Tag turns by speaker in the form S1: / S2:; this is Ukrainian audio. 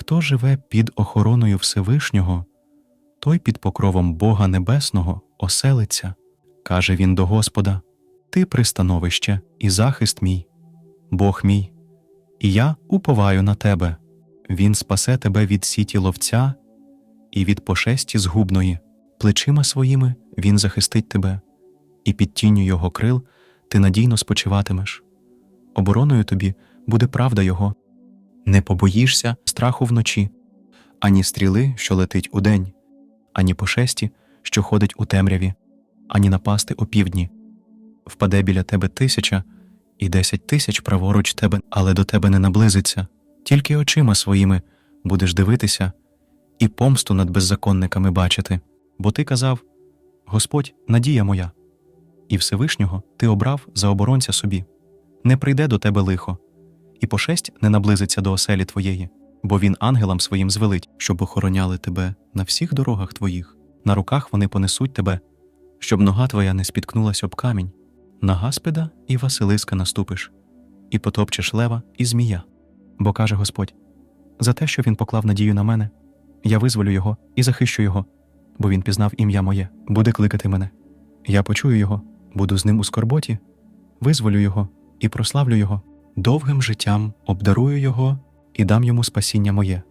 S1: Хто живе під охороною Всевишнього, той під покровом Бога Небесного оселиться, каже він до Господа: Ти пристановище і захист мій, Бог мій, і я уповаю на тебе. Він спасе тебе від сіті ловця і від пошесті згубної, плечима своїми він захистить тебе, і під тінню його крил ти надійно спочиватимеш. Обороною тобі буде правда Його. Не побоїшся страху вночі, ані стріли, що летить удень, ані пошесті, що ходить у темряві, ані напасти опівдні. Впаде біля тебе тисяча і десять тисяч праворуч тебе, але до тебе не наблизиться. Тільки очима своїми будеш дивитися і помсту над беззаконниками бачити. Бо ти казав: Господь, надія моя, і Всевишнього ти обрав за оборонця собі. Не прийде до тебе лихо, і пошесть не наблизиться до оселі твоєї, бо він ангелам своїм звелить, щоб охороняли тебе на всіх дорогах твоїх. На руках вони понесуть тебе, щоб нога твоя не спіткнулась об камінь. На Гаспеда і Василиска наступиш, і потопчеш лева і змія. Бо каже Господь: за те, що він поклав надію на мене, я визволю його і захищу його, бо він пізнав ім'я моє, буде кликати мене. Я почую його, буду з ним у скорботі, визволю його і прославлю його, довгим життям обдарую його і дам йому спасіння моє.